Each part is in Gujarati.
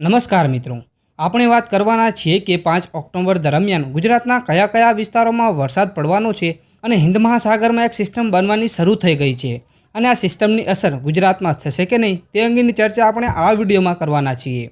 નમસ્કાર મિત્રો. આપણે વાત કરવાના છીએ કે પાંચ ઓક્ટોબર દરમિયાન ગુજરાતના કયા કયા વિસ્તારોમાં વરસાદ પડવાનો છે અને હિન્દ મહાસાગરમાં એક સિસ્ટમ બનવાની શરૂ થઈ ગઈ છે. અને આ સિસ્ટમની અસર ગુજરાતમાં થશે કે નહીં તે અંગેની ચર્ચા આપણે આ વિડીયોમાં કરવાના છીએ.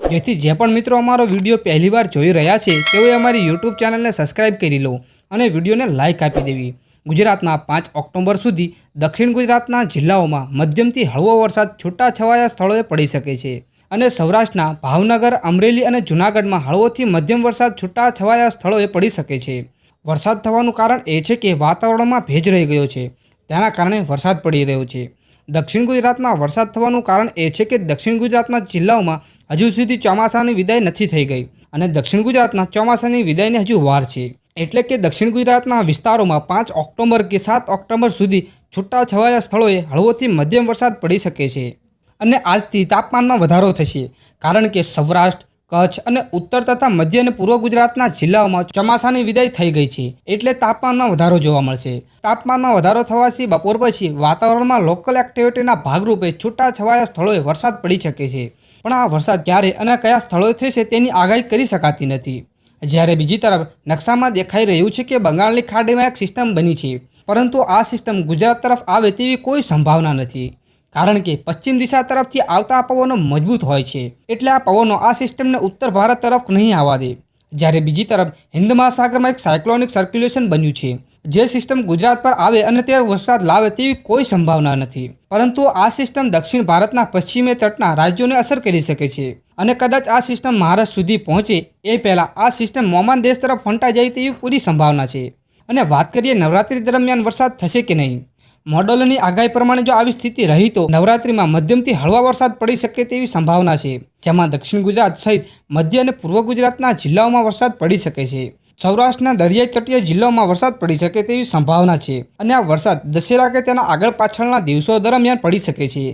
જેથી જે પણ મિત્રો અમારો વીડિયો પહેલીવાર જોઈ રહ્યા છે તેઓએ અમારી યુટ્યુબ ચેનલને સબસ્ક્રાઇબ કરી લો અને વિડીયોને લાઇક આપી દેવી. ગુજરાતમાં પાંચ ઓક્ટોબર સુધી દક્ષિણ ગુજરાતના જિલ્લાઓમાં મધ્યમથી હળવો વરસાદ છૂટાછવાયા સ્થળોએ પડી શકે છે. અને સૌરાષ્ટ્રના ભાવનગર, અમરેલી અને જૂનાગઢમાં હળવોથી મધ્યમ વરસાદ છૂટાછવાયા સ્થળોએ પડી શકે છે. વરસાદ થવાનું કારણ એ છે કે વાતાવરણમાં ભેજ રહી ગયો છે. તેના કારણે વરસાદ પડી રહ્યો છે. દક્ષિણ ગુજરાતમાં વરસાદ થવાનું કારણ એ છે કે દક્ષિણ ગુજરાતમાં જિલ્લાઓમાં હજુ સુધી ચોમાસાની વિદાય નથી થઈ ગઈ અને દક્ષિણ ગુજરાતના ચોમાસાની વિદાયને હજુ વાર છે. એટલે કે દક્ષિણ ગુજરાતના વિસ્તારોમાં પાંચ ઓક્ટોબર કે સાત ઓક્ટોબર સુધી છૂટાછવાયા સ્થળોએ હળવોથી મધ્યમ વરસાદ પડી શકે છે. અને આજથી તાપમાનમાં વધારો થશે. કારણ કે સૌરાષ્ટ્ર, કચ્છ અને ઉત્તર તથા મધ્ય અને પૂર્વ ગુજરાતના જિલ્લાઓમાં ચોમાસાની વિદાય થઈ ગઈ છે, એટલે તાપમાનમાં વધારો જોવા મળશે. તાપમાનમાં વધારો થવાથી બપોર પછી વાતાવરણમાં લોકલ એક્ટિવિટીના ભાગરૂપે છૂટાછવાયા સ્થળોએ વરસાદ પડી શકે છે. પણ આ વરસાદ ક્યારે અને કયા સ્થળોએ થશે તેની આગાહી કરી શકાતી નથી. જ્યારે બીજી તરફ નકશામાં દેખાઈ રહ્યું છે કે બંગાળની ખાડીમાં એક સિસ્ટમ બની છે, પરંતુ આ સિસ્ટમ ગુજરાત તરફ આવે તેવી કોઈ સંભાવના નથી. કારણ કે પશ્ચિમ દિશા તરફથી આવતા પવનો મજબૂત હોય છે. એટલે આ પવનો આ સિસ્ટમને ઉત્તર ભારત તરફ નહીં આવવા દે. જ્યારે બીજી તરફ હિન્દ મહાસાગરમાં એક સાયક્લોનિક સર્ક્યુલેશન બન્યું છે. જે સિસ્ટમ ગુજરાત પર આવે અને તે વરસાદ લાવે તેવી કોઈ સંભાવના નથી. પરંતુ આ સિસ્ટમ દક્ષિણ ભારતના પશ્ચિમે તટના રાજ્યોને અસર કરી શકે છે. અને કદાચ આ સિસ્ટમ મહારાષ્ટ્ર સુધી પહોંચે એ પહેલાં આ સિસ્ટમ મોમાન દેશ તરફ ફંટાઈ જાય તેવી પૂરી સંભાવના છે. અને વાત કરીએ નવરાત્રી દરમિયાન વરસાદ થશે કે નહીં? મોડલોની આગાહી પ્રમાણે જો આવી સ્થિતિ રહી તો નવરાત્રીમાં મધ્યમથી હળવા વરસાદ પડી શકે તેવી સંભાવના છે. જેમાં દક્ષિણ ગુજરાત સહિત મધ્ય અને પૂર્વ ગુજરાતના જિલ્લાઓમાં વરસાદ પડી શકે છે. સૌરાષ્ટ્રના દરિયાઈ તટીય જિલ્લાઓમાં વરસાદ પડી શકે તેવી સંભાવના છે અને આ વરસાદ દશેરા કે તેના આગળ પાછળના દિવસો દરમિયાન પડી શકે છે.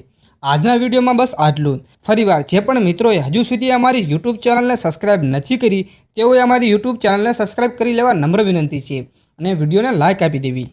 આજના વિડીયોમાં બસ આટલું ફરીવાર જે પણ મિત્રોએ હજુ સુધી અમારી યુટ્યુબ ચેનલને સબસ્ક્રાઇબ નથી કરી, તેઓએ અમારી યુટ્યુબ ચેનલને સબસ્ક્રાઇબ કરી લેવા નમ્ર વિનંતી છે અને વિડીયોને લાઇક આપી દેવી.